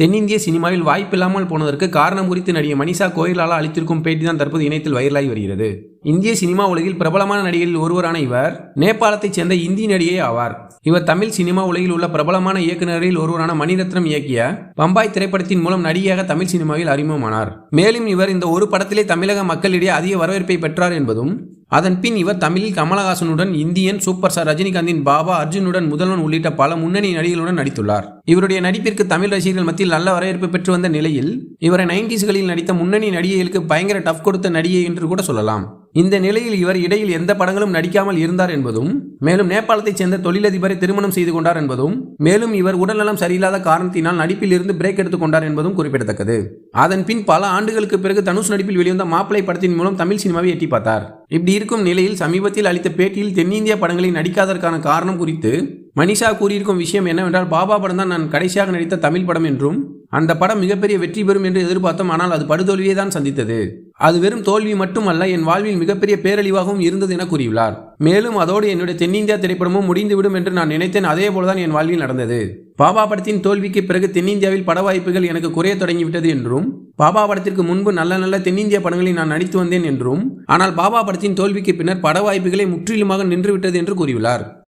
தென்னிந்திய சினிமாவில் வாய்ப்பில்லாமல் போனதற்கு காரணம் குறித்து நடிகை மனிஷா கோயிலாலா அளித்திருக்கும் பேட்டி தான் தற்போது இணையத்தில் வைரலாகி வருகிறது. இந்திய சினிமா உலகில் பிரபலமான நடிகரில் ஒருவரான இவர் நேபாளத்தைச் சேர்ந்த இந்தி நடிகை ஆவார். இவர் தமிழ் சினிமா உலகில் உள்ள பிரபலமான இயக்குநர்களில் ஒருவரான மணிரத்னம் இயக்கிய பம்பாய் திரைப்படத்தின் மூலம் நடிகையாக தமிழ் சினிமாவில் அறிமுகமானார். மேலும் இவர் இந்த ஒரு படத்திலே தமிழக மக்களிடையே அதிக வரவேற்பை பெற்றார் என்பதும் அதன் பின் இவர் தமிழில் கமலஹாசனுடன் இந்தியன் சூப்பர் ஸ்டார் ரஜினிகாந்தின் பாபா அர்ஜுனுடன் முதல்வன் உள்ளிட்ட பல முன்னணி நடிகர்களுடன் நடித்துள்ளார். இவருடைய நடிப்பிற்கு தமிழ் ரசிகர்கள் மத்தியில் நல்ல வரவேற்பு பெற்று வந்த நிலையில் இவரை நைன்டிஸ்களில் நடித்த முன்னணி நடிகைகளுக்கு பயங்கர டஃப் கொடுத்த நடிகை என்று கூட சொல்லலாம். இந்த நிலையில் இவர் இடையில் எந்த படங்களும் நடிக்காமல் இருந்தார் என்பதும் மேலும் நேபாளத்தைச் சேர்ந்த தொழிலதிபரை திருமணம் செய்து கொண்டார் என்பதும் மேலும் இவர் உடல்நலம் சரியில்லாத காரணத்தினால் நடிப்பில் இருந்து பிரேக் எடுத்துக் கொண்டார் என்பதும் குறிப்பிடத்தக்கது. அதன் பின் பல ஆண்டுகளுக்கு பிறகு தனுஷ் நடிப்பில் வெளிவந்த மாப்பிளை படத்தின் மூலம் தமிழ் சினிமாவை எட்டி பார்த்தார். இப்படி இருக்கும் நிலையில் சமீபத்தில் அளித்த பேட்டியில் தென்னிந்திய படங்களில் நடிக்காததற்கான காரணம் குறித்து மனிஷா கூறியிருக்கும் விஷயம் என்னவென்றால் பாபா படம் தான் நான் கடைசியாக நடித்த தமிழ் படம் என்றும் அந்த படம் மிகப்பெரிய வெற்றி பெறும் என்று எதிர்பார்த்தோம் ஆனால் அது படுதோல்வியை தான் சந்தித்தது. அது வெறும் தோல்வி மட்டுமல்ல என் வாழ்வில் மிகப்பெரிய பேரழிவாகவும் இருந்தது என கூறியுள்ளார். மேலும் அதோடு என்னுடைய தென்னிந்தியா திரைப்படமும் முடிந்துவிடும் என்று நான் நினைத்தேன் அதே போலதான் என் வாழ்வில் நடந்தது. பாபா படத்தின் தோல்விக்கு பிறகு தென்னிந்தியாவில் பட வாய்ப்புகள் எனக்கு குறைய தொடங்கிவிட்டது என்றும் பாபா படத்திற்கு முன்பு நல்ல நல்ல தென்னிந்திய படங்களில் நான் நடித்து வந்தேன் என்றும் ஆனால் பாபா படத்தின் தோல்விக்கு பின்னர் பட வாய்ப்புகளை முற்றிலுமாக நின்றுவிட்டது என்று கூறியுள்ளார்.